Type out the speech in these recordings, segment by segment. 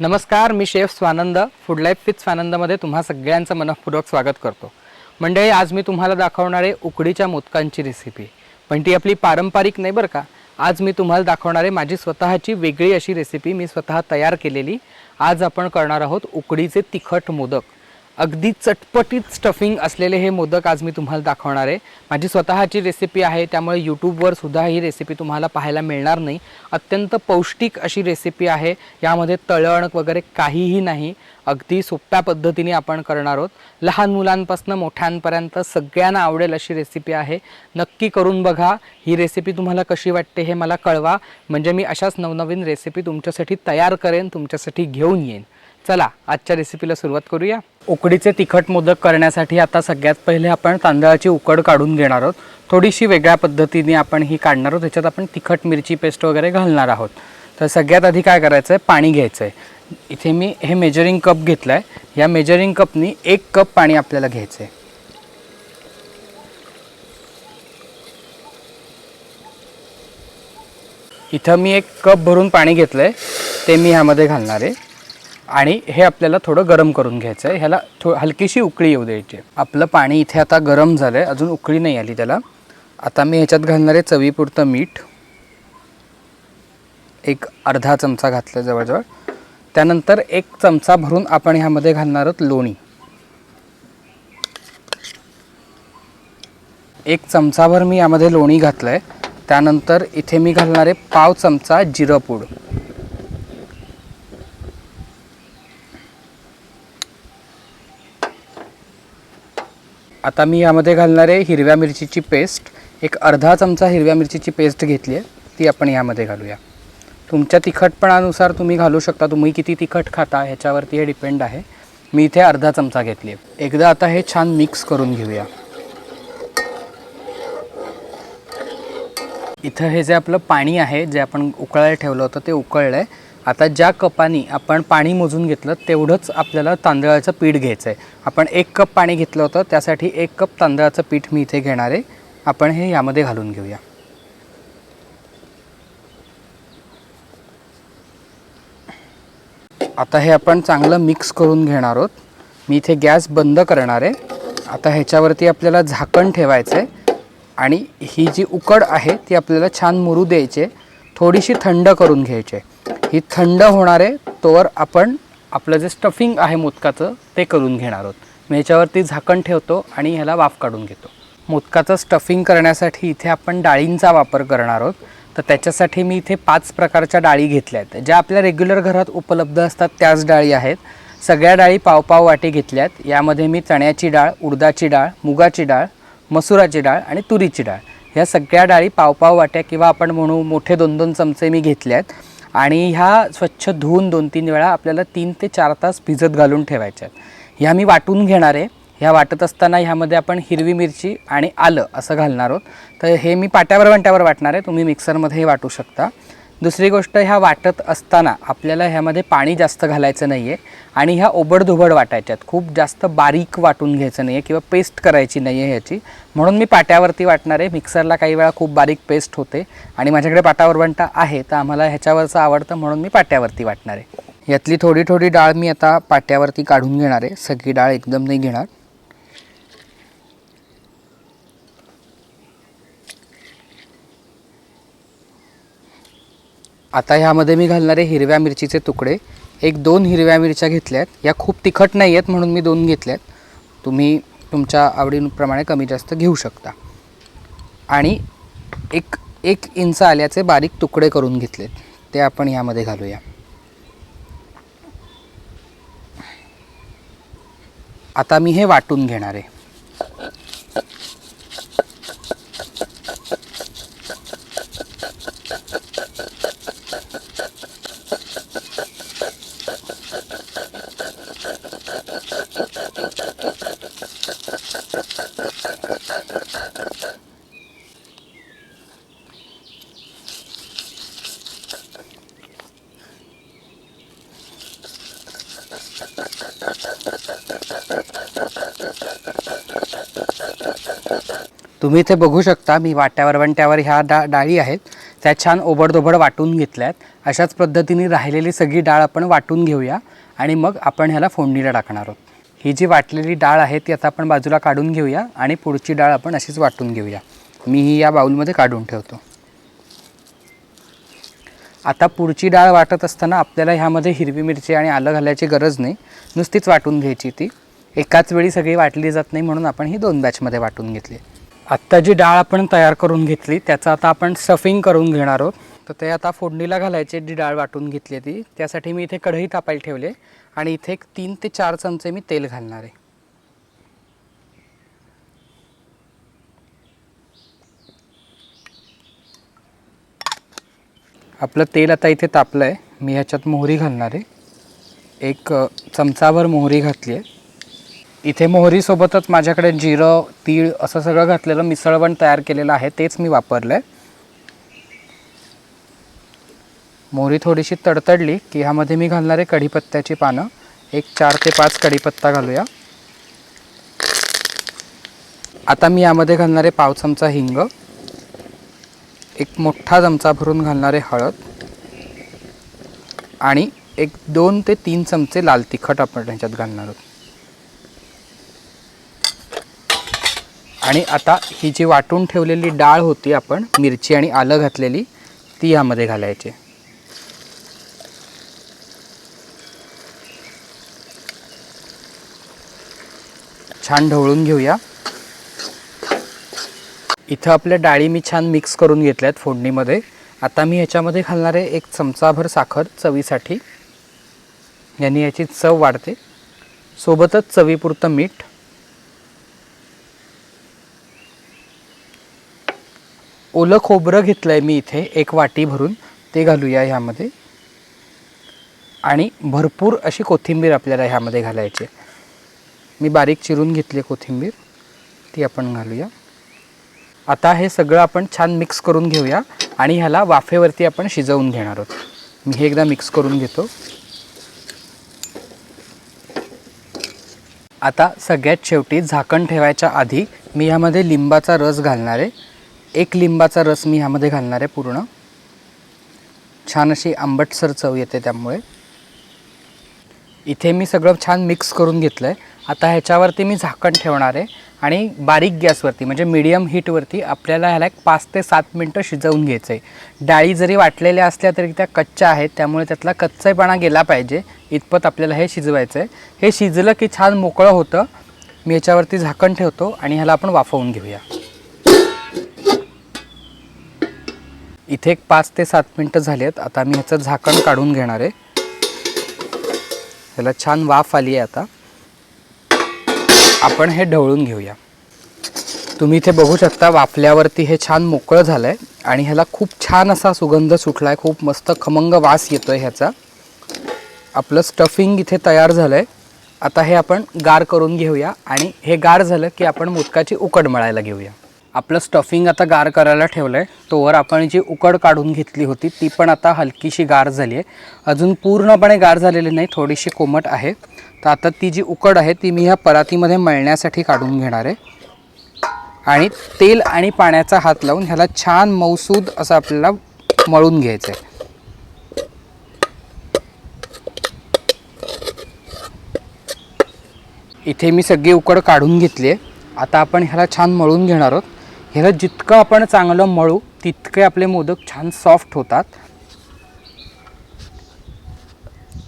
नमस्कार मी chef Swanand food life with स्वानंदमध्ये तुम्हा सगळ्यांचं मनःपूर्वक स्वागत करतो. मंडळी आज मी तुम्हाला दाखवणार आहे उकडीच्या मोदकांची रेसिपी पण ती आपली पारंपरिक नाही बरं का? आज मी तुम्हाला दाखवणार आहे माझी स्वतःची वेगळी अशी रेसिपी मी स्वतः तयार केलेली. आज आपण करणार आहोत उकडीचे तिखट मोदक. अगदी चटपटीत स्टफिंग असलेले हे मोदक आज मी तुम्हाला दाखवणार आहे. माझी स्वतःची रेसिपी आहे त्यामुळे यूट्यूबवर सुद्धा ही रेसिपी तुम्हाला पाहायला मिळणार नाही. अत्यंत पौष्टिक अशी रेसिपी आहे. यामध्ये तळण वगैरे काहीही नाही. अगदी सोप्या पद्धतीने आपण करणार आहोत. लहान मुलांपासून मोठ्यांपर्यंत सगळ्यांना आवडेल अशी रेसिपी आहे. नक्की करून बघा. ही रेसिपी तुम्हाला कशी वाटते हे मला कळवा. म्हणजे मी अशाच नवनवीन रेसिपी तुमच्यासाठी तयार करेन तुमच्यासाठी घेऊन येईन. चला आजच्या रेसिपीला सुरुवात करूया. उकडीचे तिखट मोदक करण्यासाठी आता सगळ्यात पहिले आपण तांदळाची उकड काढून घेणार आहोत. थोडीशी वेगळ्या पद्धतीने आपण ही काढणार आहोत. त्याच्यात आपण तिखट मिरची पेस्ट वगैरे घालणार आहोत. तर सगळ्यात आधी काय करायचं आहे पाणी घ्यायचं आहे इथे मी हे मेजरिंग कप घेतलं आहे या मेजरिंग कपनी एक कप पाणी आपल्याला घ्यायचं आहे इथं मी एक कप भरून पाणी घेतलं आहे ते मी ह्यामध्ये घालणार आहे. आणि हे आपल्याला थोडं गरम करून घ्यायचं आहे ह्याला थो हलकीशी उकळी येऊ द्यायची. आहे. आपलं पाणी इथे आता गरम झालं आहे अजून उकळी नाही आली त्याला. आता मी ह्याच्यात घालणार आहे चवीपुरतं मीठ. एक अर्धा चमचा घातला जवळजवळ. त्यानंतर एक चमचा भरून आपण ह्यामध्ये घालणार आहोत लोणी. एक चमचाभर मी यामध्ये लोणी घातलं आहे त्यानंतर इथे मी घालणार आहे पाव चमचा जिरं पूड. आता मी यामध्ये घालणार आहे हिरव्या मिरचीची पेस्ट एक अर्धा चमचा हिरव्या मिरचीची पेस्ट घेतली आहे ती आपण यामध्ये घालूया. तुमच्या तिखटपणानुसार तुम्ही घालू शकता तुम्ही किती तिखट खाता ह्याच्यावरती हे डिपेंड आहे. मी इथे अर्धा चमचा घेतली आहे. एकदा आता हे छान मिक्स करून घेऊया. इथं हे जे आपलं पाणी आहे जे आपण उकळायला ठेवलं होतं ते उकळलं आहे आता ज्या कपानी आपण पाणी मोजून घेतलं तेवढंच आपल्याला तांदळाचं पीठ घ्यायचं आहे आपण एक कप पाणी घेतलं होतं त्यासाठी एक कप तांदळाचं पीठ मी इथे घेणार आहे. आपण हे यामध्ये घालून घेऊया. आता हे आपण चांगलं मिक्स करून घेणार आहोत. मी इथे गॅस बंद करणार आहे. आता ह्याच्यावरती आपल्याला झाकण ठेवायचं आहे आणि ही जी उकड आहे ती आपल्याला छान मुरू द्यायची थोडीशी थंड करून घ्यायची आहे. ही थंड होणार आहे तोवर आपण आपलं जे स्टफिंग आहे मोदकाचं ते करून घेणार आहोत. मी याच्यावरती झाकण ठेवतो आणि ह्याला वाफ काढून घेतो. मोदकाचं स्टफिंग करण्यासाठी इथे आपण डाळींचा वापर करणार आहोत. तर त्याच्यासाठी मी इथे पाच प्रकारच्या डाळी घेतल्या आहेत. ज्या आपल्या रेग्युलर घरात उपलब्ध असतात त्याच डाळी आहेत. सगळ्या डाळी पाव पाव वाटे घेतल्यात. यामध्ये मी चण्याची डाळ उडदाची डाळ मुगाची डाळ मसुराची डाळ आणि तुरीची डाळ. ह्या सगळ्या डाळी पाव पाव वाट्या किंवा आपण म्हणू मोठे दोन दोन चमचे मी घेतले आहेत आणि ह्या स्वच्छ धुवून दोन तीन वेळा आपल्याला तीन ते चार तास भिजत घालून ठेवायच्या आहेत. ह्या मी वाटून घेणार आहे. ह्या वाटत असताना ह्यामध्ये आपण हिरवी मिरची आणि आलं असं घालणार आहोत. तर हे मी पाट्यावर वंट्यावर वाटणार आहे. तुम्ही मिक्सरमध्येही वाटू शकता. दुसरी गोष्ट ह्या वाटत असताना आपल्याला ह्यामध्ये पाणी जास्त घालायचं नाही आहे आणि ह्या ओबडधुबड वाटायच्यात. खूप जास्त बारीक वाटून घ्यायचं नाही आहे किंवा पेस्ट करायची नाही आहे ह्याची. म्हणून मी पाट्यावरती वाटणार आहे. मिक्सरला काही वेळा खूप बारीक पेस्ट होते आणि माझ्याकडे पाटावर वंटा आहे तर आम्हाला ह्याच्यावरचं आवडतं म्हणून मी पाट्यावरती वाटणार आहे. यातली थोडी थोडी डाळ मी आता पाट्यावरती काढून घेणार आहे. सगळी डाळ एकदम नाही घेणार. आता ह्यामध्ये मी घालणारे हिरव्या मिरचीचे तुकडे. एक दोन हिरव्या मिरच्या घेतल्या आहेत या खूप तिखट नाही आहेत म्हणून मी दोन घेतल्या आहेत तुम्ही तुमच्या आवडीप्रमाणे कमी जास्त घेऊ शकता. आणि एक एक इंच आल्याचे बारीक तुकडे करून घेतलेत. ते आपण यामध्ये घालूया. आता मी हे वाटून घेणार आहे. तुम्ही इथे बघू शकता मी वाट्यावर वंट्यावर ह्या डा डाळी आहेत. त्या छान ओबडधोबड वाटून घेतल्यात. अशाच पद्धतीने राहिलेली सगळी डाळ आपण वाटून घेऊया आणि मग आपण ह्याला फोडणीला टाकणार आहोत. ही जी वाटलेली डाळ आहे ती आता आपण बाजूला काढून घेऊया आणि पुढची डाळ आपण अशीच वाटून घेऊया. मी ही या बाऊलमध्ये काढून ठेवतो. आता पुढची डाळ वाटत असताना आपल्याला ह्यामध्ये हिरवी मिरची आणि आलं घालायची गरज नाही. नुसतीच वाटून घ्यायची ती. एकाच वेळी सगळी वाटली जात नाही म्हणून आपण ही दोन बॅचमध्ये वाटून घेतली. आत्ता जी डाळ आपण तयार करून घेतली त्याचं आता आपण स्टफिंग करून घेणार आहोत. तर ते आता फोडणीला घालायचे जी डाळ वाटून घेतली आहे ती. त्यासाठी मी इथे कढई तापायला ठेवले आणि इथे एक तीन ते चार चमचे मी तेल घालणार आहे. आपलं तेल आता इथे तापलं आहे मी ह्याच्यात मोहरी घालणार आहे. एक चमचावर चमचाभर मोहरी घातली आहे. इथे मोहरीसोबतच माझ्याकडे जिरं तीळ असं सगळं घातलेलं मिसळवण तयार केलेलं आहे तेच मी वापरलं आहे मोहरी थोडीशी तडतडली की ह्यामध्ये मी घालणार आहे कढीपत्त्याची पानं. एक चार ते पाच कढीपत्ता घालूया. आता मी यामध्ये घालणार आहे पाव चमचा हिंग. एक मोठा चमचा भरून घालणार आहे हळद. आणि एक दोन ते तीन चमचे लाल तिखट आपण ह्याच्यात घालणार आहोत. आणि आता ही जी वाटून ठेवलेली डाळ होती आपण मिरची आणि आलं घातलेली ती यामध्ये घालायची. छान ढवळून घेऊया. इथं आपल्या डाळी मी छान मिक्स करून घेतल्यात फोडणीमध्ये. आता मी ह्याच्यामध्ये घालणार आहे एक चमचाभर साखर चवीसाठी. यांनी याची चव वाढते. सोबतच चवीपुरतं मीठ. ओलं खोबरं घेतलं आहे मी इथे एक वाटी भरून ते घालूया ह्यामध्ये. आणि भरपूर अशी कोथिंबीर आपल्याला ह्यामध्ये घालायची मी बारीक चिरून घेतली कोथिंबीर ती आपण घालूया. आता हे सगळं आपण छान मिक्स करून घेऊया आणि ह्याला वाफेवरती आपण शिजवून घेणार आहोत. मी हे एकदा मिक्स करून घेतो. आता सगळ्यात शेवटी झाकण ठेवायच्या आधी मी ह्यामध्ये लिंबाचा रस घालणार आहे. एक लिंबाचा रस मी ह्यामध्ये घालणार आहे पूर्ण. छान अशी आंबटसर चव येते त्यामुळे. इथे मी सगळं छान मिक्स करून घेतलं आहे आता ह्याच्यावरती मी झाकण ठेवणार आहे आणि बारीक गॅसवरती म्हणजे मीडियम हीटवरती आपल्याला ह्याला एक पाच ते सात मिनटं शिजवून घ्यायचं आहे डाळी जरी वाटलेल्या असल्या तरी त्या कच्च्या आहेत त्यामुळे त्यातला कच्चापणा गेला पाहिजे. इतपत आपल्याला हे शिजवायचं आहे हे शिजलं की छान मोकळं होतं. मी ह्याच्यावरती झाकण ठेवतो आणि ह्याला आपण वाफवून घेऊया. इथे एक पाच ते सात मिनटं झाली आहेत आता मी ह्याचं झाकण काढून घेणार आहे. त्याला छान वाफ आली आहे आता. आपण हे ढवळून घेऊया. तुम्ही इथे बघू शकता वाफल्यावरती हे छान मोकळं झालं आहे आणि ह्याला खूप छान असा सुगंध सुटला आहे खूप मस्त खमंग वास येतो आहे ह्याचा. आपलं स्टफिंग इथे तयार झालं आहे आता हे आपण गार करून घेऊया आणि हे गार झालं की आपण मोदकाची उकड मळायला घेऊया. आपलं स्टफिंग आता गार करायला ठेवलं आहे तोवर आपण जी उकड काढून घेतली होती ती पण आता हलकीशी गार झाली आहे. अजून पूर्णपणे गार झालेली नाही थोडीशी कोमट आहे. तर आता ती जी उकड आहे ती मी ह्या परातीमध्ये मळण्यासाठी काढून घेणार आहे. आणि तेल आणि पाण्याचा हात लावून ह्याला छान मौसूद असं आपल्याला मळून घ्यायचं आहे इथे मी सगळी उकड काढून घेतली आहे. आता आपण ह्याला छान मळून घेणार आहोत. ह्याला जितकं आपण चांगलं मळू तितके आपले मोदक छान सॉफ्ट होतात.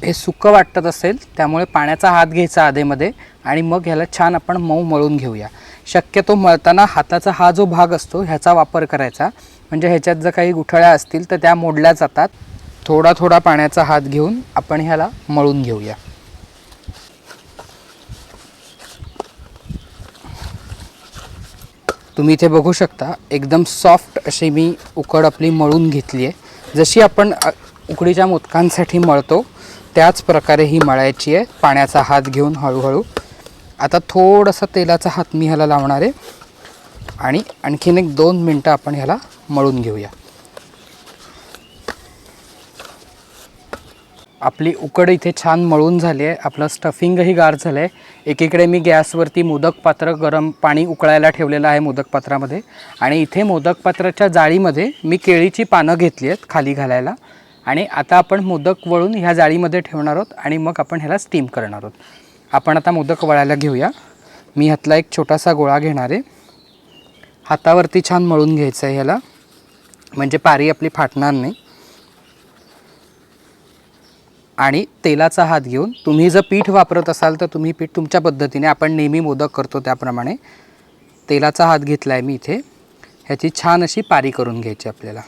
हे सुकं वाटत असेल त्यामुळे पाण्याचा हात घ्यायचा आधेमध्ये आणि मग ह्याला छान आपण मऊ मळून घेऊया. शक्यतो मळताना हाताचा हा जो भाग असतो ह्याचा वापर करायचा. म्हणजे ह्याच्यात जर काही गुठळ्या असतील तर त्या मोडल्या जातात. थोडा थोडा पाण्याचा हात घेऊन आपण ह्याला मळून घेऊया. तुम्ही इथे बघू शकता एकदम सॉफ्ट अशी मी उकड आपली मळून घेतली आहे. जशी आपण उकडीच्या मोदकांसाठी मळतो त्याच प्रकारे ही मळायची आहे. पाण्याचा हात घेऊन हळूहळू. आता थोडंसं तेलाचा हात मी ह्याला लावणार आहे. आणि आणखीन एक दोन मिनटं आपण ह्याला मळून घेऊया. आपली उकड इथे छान मळून झाली आहे. आपलं स्टफिंगही गार झालं आहे एकीकडे मी गॅसवरती मोदक पात्र गरम पाणी उकळायला ठेवलेलं आहे मोदक पात्रामध्ये. आणि इथे मोदक पात्राच्या जाळीमध्ये मी केळीची पानं घेतली आहेत खाली घालायला. आणि आता आपण मोदक वळून ह्या जाळीमध्ये ठेवणार आहोत आणि मग आपण ह्याला स्टीम करणार आहोत. आपण आता मोदक वळायला घेऊया. मी ह्यातला एक छोटासा गोळा घेणार आहे. हातावरती छान मळून घ्यायचं आहे ह्याला. म्हणजे पारी आपली फाटणार नाही. आणि तेलाचा हात घेऊन तुम्ही जर पीठ वापरत असाल तर तुम्ही पीठ तुमच्या पद्धतीने आपण नेहमी मोदक करतो त्याप्रमाणे. तेलाचा हात घेतला आहे मी इथे. ह्याची छान अशी पारी करून घ्यायची आपल्याला.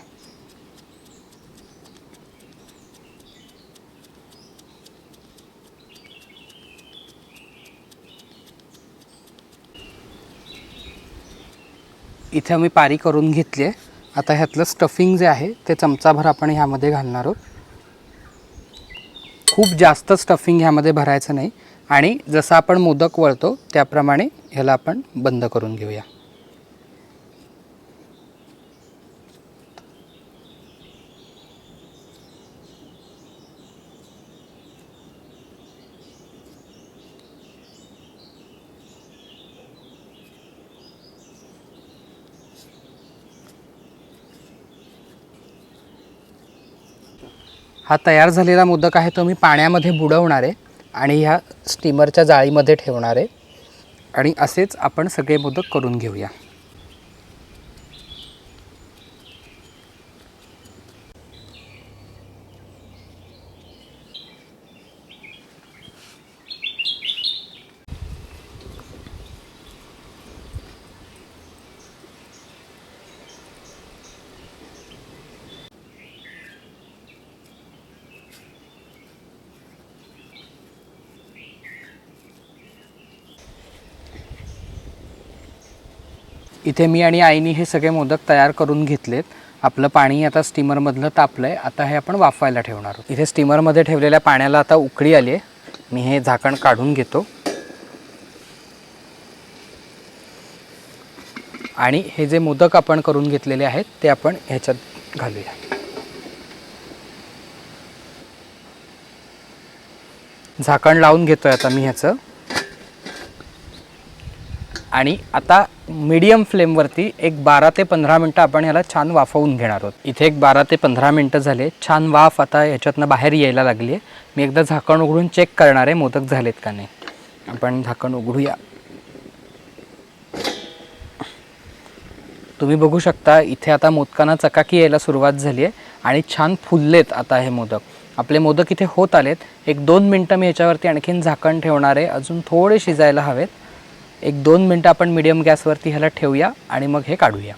इथे मी पारी करून घेतली आहे आता ह्यातलं स्टफिंग जे आहे ते चमचाभर आपण ह्यामध्ये घालणार आहोत. खूप जास्त स्टफिंग ह्यामध्ये भरायचं नाही. आणि जसं आपण मोदक वळतो त्याप्रमाणे ह्याला आपण बंद करून घेऊया. हा तयार झालेला मोदक आहे तो मी पाण्यामध्ये बुडवणार आहे आणि ह्या स्टीमरच्या जाळीमध्ये ठेवणार आहे. आणि असेच आपण सगळे मोदक करून घेऊया. इथे मी आणि आईने हे सगळे मोदक तयार करून घेतलेत. आपलं पाणी आता स्टीमरमधलं तापलं आहे आता हे आपण वाफवायला ठेवणार आहोत. इथे स्टीमरमध्ये ठेवलेल्या पाण्याला आता उकळी आली आहे मी हे झाकण काढून घेतो. आणि हे जे मोदक आपण करून घेतलेले आहेत ते आपण ह्याच्यात घालूया. झाकण लावून घेतोय आता मी ह्याचं. आणि आता मीडियम फ्लेमवरती एक बारा ते पंधरा मिनटं आपण ह्याला छान वाफवून घेणार आहोत. इथे एक बारा ते पंधरा मिनटं झाले. छान वाफ आता ह्याच्यातनं बाहेर यायला लागली आहे मी एकदा झाकण उघडून चेक करणार आहे मोदक झालेत का नाही. आपण झाकण उघडूया. तुम्ही बघू शकता इथे आता मोदकांना चकाकी यायला सुरुवात झाली आहे आणि छान फुललेत आता हे मोदक. आपले मोदक इथे होत आलेत. एक दोन मिनटं मी ह्याच्यावरती आणखीन झाकण ठेवणार आहे. अजून थोडे शिजायला हवेत. एक दोन मिनटं आपण मिडियम गॅसवरती ह्याला ठेवूया आणि मग हे काढूया.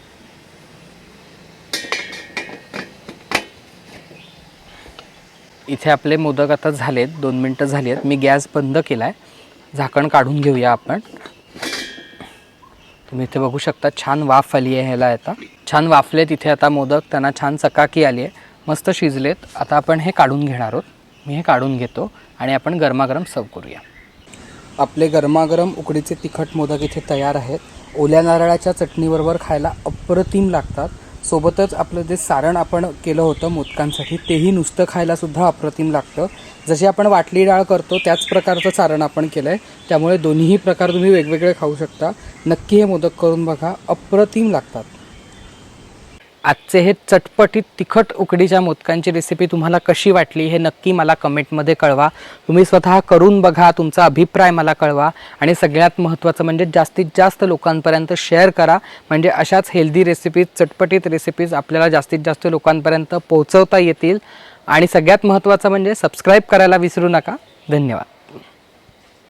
इथे आपले मोदक आता झालेत दोन मिनटं झाली आहेत मी गॅस बंद केला आहे झाकण काढून घेऊया आपण. तुम्ही इथे बघू शकता छान वाफ आली आहे ह्याला आता. छान वाफलेत इथे आता मोदक त्यांना छान चकाकी आली आहे. मस्त शिजलेत. आता आपण हे काढून घेणार आहोत. मी हे काढून घेतो आणि आपण गरमागरम सर्व करूया. आपले गरमागरम उकडीचे तिखट मोदक इथे तयार आहेत. ओल्या नारळाच्या चटणीबरोबर खायला अप्रतिम लागतात. सोबतच आपलं जे सारण आपण केलं होतं मोदकांसाठी तेही नुसतं खायला सुद्धा अप्रतिम लागतं. जशी आपण वाटली डाळ करतो त्याच प्रकारचं सारण आपण केलं आहे त्यामुळे दोन्हीही प्रकार तुम्ही वेगवेगळे खाऊ शकता. नक्की हे मोदक करून बघा अप्रतिम लागतात. आजचे हे चटपटीत तिखट उकडीच्या मोदकांची रेसिपी तुम्हाला कशी वाटली हे नक्की मला कमेंटमध्ये कळवा. तुम्ही स्वतः करून बघा तुमचा अभिप्राय मला कळवा. आणि सगळ्यात महत्त्वाचं म्हणजे जास्तीत जास्त लोकांपर्यंत शेअर करा. म्हणजे अशाच हेल्दी रेसिपीज चटपटीत रेसिपीज आपल्याला जास्तीत जास्त लोकांपर्यंत पोहोचवता येतील. आणि सगळ्यात महत्त्वाचं म्हणजे सबस्क्राईब करायला विसरू नका. धन्यवाद.